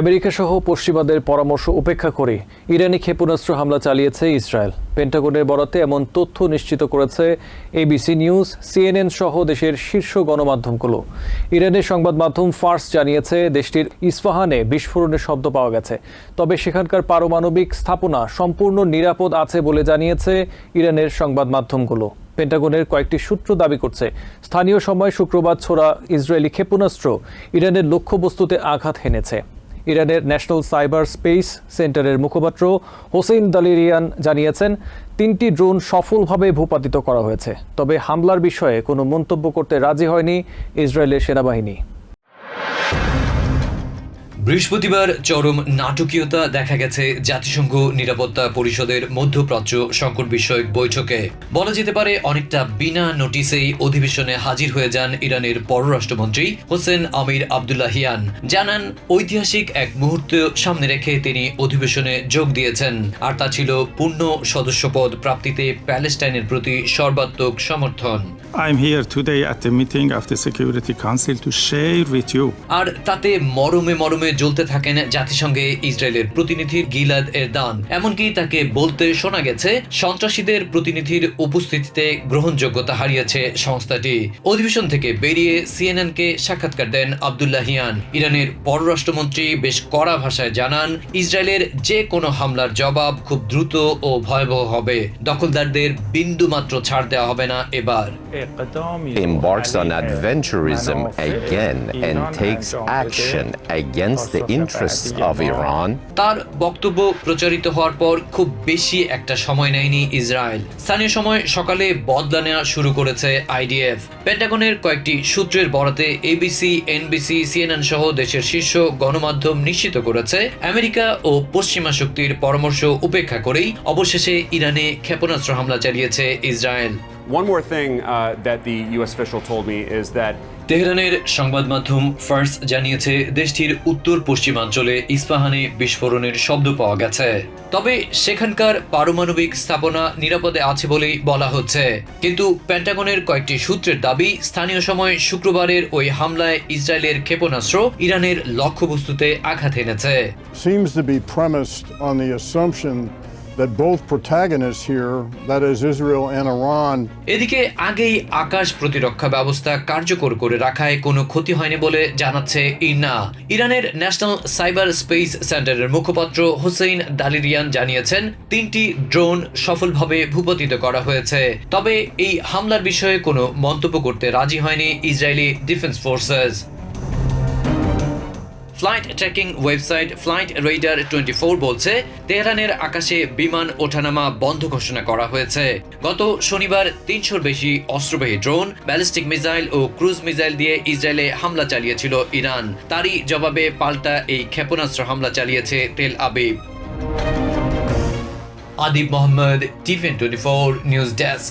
America সহ পশ্চিমাদের পরামর্শ উপেক্ষা করে ইরানি ক্ষেপণাস্ত্র হামলা চালিয়েছে ইসরায়েল। পেন্টাগনের বরাতে এমন তথ্য নিশ্চিত করেছে এবিসি নিউজ, সিএনএন সহ দেশের শীর্ষ গণমাধ্যমগুলো। ইরানের সংবাদ মাধ্যম ফার্স জানিয়েছে, দেশটির ইস্পাহানে বিস্ফোরণের শব্দ পাওয়া গেছে। তবে সেখানকার পারমাণবিক স্থাপনা সম্পূর্ণ নিরাপদ আছে বলে জানিয়েছে ইরানের সংবাদ মাধ্যমগুলো। পেন্টাগনের কয়েকটি সূত্র দাবি করছে, স্থানীয় সময় শুক্রবার ছোড়া ইসরায়েলি ক্ষেপণাস্ত্র ইরানের লক্ষ্যবস্তুতে আঘাত হেনেছে। ইরানের ন্যাশনাল সাইবার স্পেস সেন্টারের মুখপাত্র হোসেন দালিরিয়ান জানিয়েছেন, তিনটি ড্রোন সফলভাবে ভূপাতিত করা হয়েছে। তবে হামলার বিষয়ে কোনো মন্তব্য করতে রাজি হয়নি ইসরায়েলের সেনাবাহিনী। বৃহস্পতিবার চরম নাটকীয়তা দেখা গেছে জাতিসংঘ নিরাপত্তা পরিষদের মধ্যপ্রাচ্য সংকট বিষয়ক বৈঠকে। বলা যেতে পারে অনেকটা বিনা নোটিসেই অধিবেশনে হাজির হয়ে যান ইরানের পররাষ্ট্রমন্ত্রী হোসেন আমির আবদুল্লাহিয়ান জানান ঐতিহাসিক এক মুহূর্ত সামনে রেখে তিনি অধিবেশনে যোগ দিয়েছেন। আর তা ছিল পূর্ণ সদস্যপদ প্রাপ্তিতে প্যালেস্টাইনের প্রতি সর্বাত্মক সমর্থন। I'm here today at the meeting of the Security Council to share with you আর তাতে মরমে মরমে জ্বলতে থাকেন জাতিসংঘে ইসরায়েলের প্রতিনিধির গিলাদ এরদান। এমনকি তাকে বলতে শোনা গেছে, সন্ত্রাসীদের প্রতিনিধির উপস্থিতিতে গ্রহণযোগ্যতা হারিয়েছে সংস্থাটি। অধিবেশন থেকে বেরিয়ে সিএনএন কে সাক্ষাৎকার দেন আবদুল্লাহিয়ান ইরানের পররাষ্ট্রমন্ত্রী বেশ কড়া ভাষায় জানান, ইসরায়েলের যে কোনো হামলার জবাব খুব দ্রুত ও ভয়াবহ হবে। দখলদারদের বিন্দু মাত্র ছাড় দেওয়া হবে না এবার। Embarks on adventurism again and takes action against the interests of Iran. তার বক্তব্য প্রচারিত হওয়ার পর খুব বেশি একটা সময় নেয়নি ইসরায়েল। স্থানীয় সময় সকালে বদলা নেওয়া শুরু করেছে আইডিএফ পেন্টাগনের কয়েকটি সূত্রের বরাতে এবিসি এনবিসি সিএনএন সহ দেশের শীর্ষ গণমাধ্যম নিশ্চিত করেছে, আমেরিকা ও পশ্চিমা শক্তির পরামর্শ উপেক্ষা করেই অবশেষে ইরানে ক্ষেপণাস্ত্র হামলা চালিয়েছে Israel. One more thing uh, that the U.S. official told me is that তেহরানের সংবাদ মাধ্যম ফার্স জানিয়েছে দেশটির উত্তর পশ্চিমাঞ্চলে ইস্পাহানে বিস্ফোরণের শব্দ পাওয়া গেছে তবে সেখানকার পারমাণবিক স্থাপনা নিরাপদে আছে বলেই বলা হচ্ছে কিন্তু প্যান্টাগনের কয়েকটি সূত্রের দাবি স্থানীয় সময় শুক্রবারের ওই হামলায় ইসরায়েলের ক্ষেপণাস্ত্র ইরানের লক্ষ্যবস্তুতে আঘাত এনেছে that both protagonists here, that is Israel and Iran, এদিকে আগেই আকাশ প্রতিরক্ষা ব্যবস্থা কার্যকর করে রাখায় কোনো ক্ষতি হয়নি বলে জানাচ্ছে ইরনা ইরানের ন্যাশনাল সাইবার স্পেস সেন্টারের মুখপাত্র হোসেইন দালিরিয়ান জানিয়েছেন তিনটি ড্রোন সফলভাবে ভূপতিত করা হয়েছে। তবে এই হামলার বিষয়ে কোনো মন্তব্য করতে রাজি হয়নি Israeli defence forces. Flight tracking website flight radar twenty four বলছে, তেহরানের আকাশে বিমান ওঠানামা বন্ধ ঘোষণা করা হয়েছে। গত শনিবার তিনশোর বেশি অস্ত্রবাহী ড্রোন, ব্যালিস্টিক মিসাইল ও ক্রুজ মিসাইল দিয়ে ইসরায়েলে হামলা চালিয়েছিল ইরান। তারই জবাবে পাল্টা এই ক্ষেপণাস্ত্র হামলা চালিয়েছে Tel Aviv. Adib Mohammad, tiffin twenty four news desk.